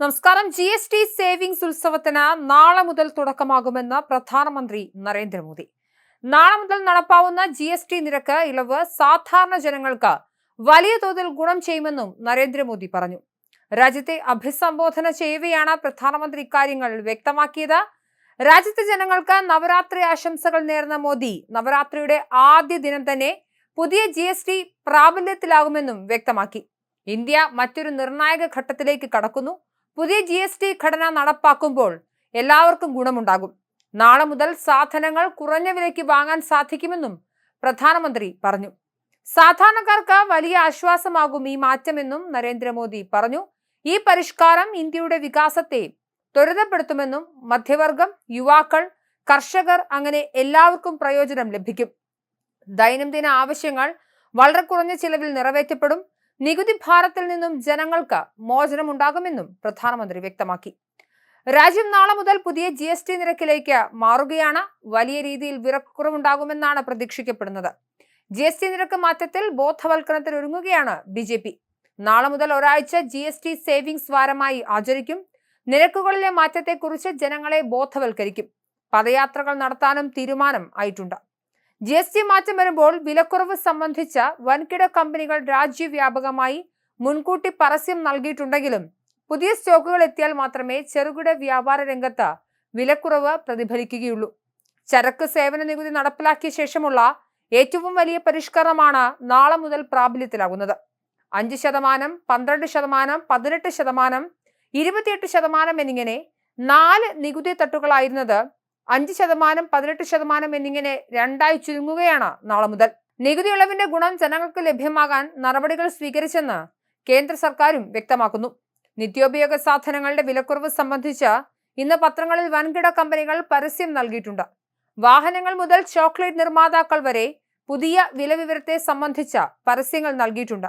നമസ്കാരം. G S T savings ഉത്സവത്തിന് നാളെ മുതൽ തുടക്കമാകുമെന്ന് പ്രധാനമന്ത്രി നരേന്ദ്രമോദി. നാളെ മുതൽ നടപ്പാവുന്ന ജി എസ് ടി നിരക്ക് ഇളവ് സാധാരണ ജനങ്ങൾക്ക് വലിയ തോതിൽ ഗുണം ചെയ്യുമെന്നും നരേന്ദ്രമോദി പറഞ്ഞു. രാജ്യത്തെ അഭിസംബോധന ചെയ്യവെയാണ് പ്രധാനമന്ത്രി ഇക്കാര്യങ്ങൾ വ്യക്തമാക്കിയത്. രാജ്യത്തെ ജനങ്ങൾക്ക് നവരാത്രി ആശംസകൾ നേർന്ന മോദി നവരാത്രിയുടെ ആദ്യ ദിനം തന്നെ പുതിയ ജി എസ് ടി പ്രാബല്യത്തിലാകുമെന്നും വ്യക്തമാക്കി. ഇന്ത്യ മറ്റൊരു നിർണായക ഘട്ടത്തിലേക്ക് കടക്കുന്നു. പുതിയ ജി എസ് ടി ഘടന നടപ്പാക്കുമ്പോൾ എല്ലാവർക്കും ഗുണമുണ്ടാകും. നാളെ മുതൽ സാധനങ്ങൾ കുറഞ്ഞ വിലയ്ക്ക് വാങ്ങാൻ സാധിക്കുമെന്നും പ്രധാനമന്ത്രി പറഞ്ഞു. സാധാരണക്കാർക്ക് വലിയ ആശ്വാസമാകും ഈ മാറ്റമെന്നും നരേന്ദ്രമോദി പറഞ്ഞു. ഈ പരിഷ്കാരം ഇന്ത്യയുടെ വികാസത്തെ ത്വരിതപ്പെടുത്തുമെന്നും മധ്യവർഗം യുവാക്കൾ കർഷകർ അങ്ങനെ എല്ലാവർക്കും പ്രയോജനം ലഭിക്കും. ദൈനംദിന ആവശ്യങ്ങൾ വളരെ കുറഞ്ഞ ചിലവിൽ നിറവേറ്റപ്പെടും. നികുതി ഭാരത്തിൽ നിന്നും ജനങ്ങൾക്ക് മോചനമുണ്ടാകുമെന്നും പ്രധാനമന്ത്രി വ്യക്തമാക്കി. രാജ്യം നാളെ മുതൽ പുതിയ ജി എസ് ടി നിരക്കിലേക്ക് മാറുകയാണ്. വലിയ രീതിയിൽ വിറക്കുറവുണ്ടാകുമെന്നാണ് പ്രതീക്ഷിക്കപ്പെടുന്നത്. ജി എസ് ടി നിരക്ക് മാറ്റത്തിൽ ബോധവൽക്കരണത്തിന് ഒരുങ്ങുകയാണ് ബി ജെ പി. നാളെ മുതൽ ഒരാഴ്ച ജി എസ് ടി സേവിങ്സ് വാരമായി ആചരിക്കും. നിരക്കുകളിലെ മാറ്റത്തെക്കുറിച്ച് ജനങ്ങളെ ബോധവൽക്കരിക്കും. പദയാത്രകൾ നടത്താനും തീരുമാനം ആയിട്ടുണ്ട്. ജി എസ് ടി മാറ്റം വരുമ്പോൾ വിലക്കുറവ് സംബന്ധിച്ച വൻകിട കമ്പനികൾ രാജ്യവ്യാപകമായി മുൻകൂട്ടി പരസ്യം നൽകിയിട്ടുണ്ടെങ്കിലും പുതിയ സ്റ്റോക്കുകൾ എത്തിയാൽ മാത്രമേ ചെറുകിട വ്യാപാര രംഗത്ത് വിലക്കുറവ് പ്രതിഫലിക്കുകയുള്ളൂ. ചരക്ക് സേവന നികുതി നടപ്പിലാക്കിയ ശേഷമുള്ള ഏറ്റവും വലിയ പരിഷ്കരണമാണ് നാളെ മുതൽ പ്രാബല്യത്തിലാകുന്നത്. അഞ്ച് ശതമാനം പന്ത്രണ്ട് ശതമാനം പതിനെട്ട് ശതമാനം ഇരുപത്തിയെട്ട് ശതമാനം എന്നിങ്ങനെ നാല് നികുതി തട്ടുകളായിരുന്നത് അഞ്ച് ശതമാനം പതിനെട്ട് ശതമാനം എന്നിങ്ങനെ രണ്ടായി ചുരുങ്ങുകയാണ് നാളെ മുതൽ. നികുതി ഇളവിന്റെ ഗുണം ജനങ്ങൾക്ക് ലഭ്യമാകാൻ നടപടികൾ സ്വീകരിച്ചെന്ന് കേന്ദ്ര സർക്കാരും വ്യക്തമാക്കുന്നു. നിത്യോപയോഗ സാധനങ്ങളുടെ വിലക്കുറവ് സംബന്ധിച്ച് ഇന്ന് പത്രങ്ങളിൽ വൻകിട കമ്പനികൾ പരസ്യം നൽകിയിട്ടുണ്ട്. വാഹനങ്ങൾ മുതൽ ചോക്ലേറ്റ് നിർമ്മാതാക്കൾ വരെ പുതിയ വില വിവരത്തെ സംബന്ധിച്ച പരസ്യങ്ങൾ നൽകിയിട്ടുണ്ട്.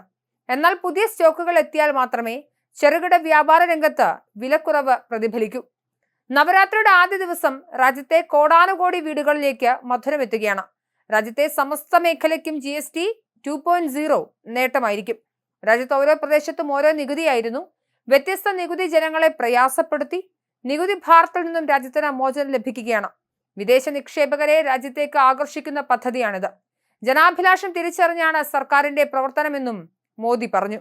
എന്നാൽ പുതിയ സ്റ്റോക്കുകൾ എത്തിയാൽ മാത്രമേ ചെറുകിട വ്യാപാര രംഗത്ത് വിലക്കുറവ് പ്രതിഫലിക്കൂ. നവരാത്രിയുടെ ആദ്യ ദിവസം രാജ്യത്തെ കോടാനുകോടി വീടുകളിലേക്ക് മധുരം എത്തുകയാണ്. രാജ്യത്തെ സമസ്ത മേഖലയ്ക്കും G S T two point zero നേട്ടമായിരിക്കും. രാജ്യത്ത് ഓരോ പ്രദേശത്തും ഓരോ നികുതിയായിരുന്നു. വ്യത്യസ്ത നികുതി ജനങ്ങളെ പ്രയാസപ്പെടുത്തി നികുതി ഭാരത്തിൽ നിന്നും രാജ്യത്തിന് മോചനം ലഭിക്കുകയാണ്. വിദേശ നിക്ഷേപകരെ രാജ്യത്തേക്ക് ആകർഷിക്കുന്ന പദ്ധതിയാണിത്. ജനാഭിലാഷം തിരിച്ചറിഞ്ഞാണ് സർക്കാരിന്റെ പ്രവർത്തനമെന്നും മോദി പറഞ്ഞു.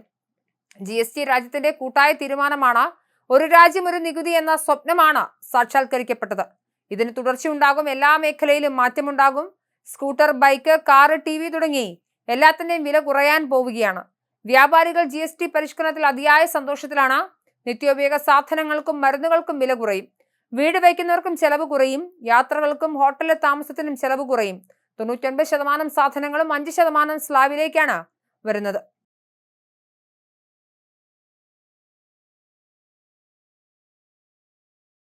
ജി എസ് ടി രാജ്യത്തിന്റെ കൂട്ടായ തീരുമാനമാണ് ഒരു രാജ്യം ഒരു നികുതി എന്ന സ്വപ്നമാണ് സാക്ഷാത്കരിക്കപ്പെട്ടത്. ഇതിന് തുടർച്ചയുണ്ടാകും. എല്ലാ മേഖലയിലും മാറ്റമുണ്ടാകും. Scooter bike car T V തുടങ്ങി എല്ലാത്തിന്റെയും വില കുറയാൻ പോവുകയാണ്. വ്യാപാരികൾ ജി എസ് ടി പരിഷ്കരണത്തിൽ അതിയായ സന്തോഷത്തിലാണ്. നിത്യോപയോഗ സാധനങ്ങൾക്കും മരുന്നുകൾക്കും വില കുറയും. വീട് വയ്ക്കുന്നവർക്കും ചെലവ് കുറയും. യാത്രകൾക്കും ഹോട്ടലിലെ താമസത്തിനും ചെലവ് കുറയും. തൊണ്ണൂറ്റൊൻപത് ശതമാനം സാധനങ്ങളും അഞ്ച് ശതമാനം സ്ലാബിലേക്കാണ് വരുന്നത്.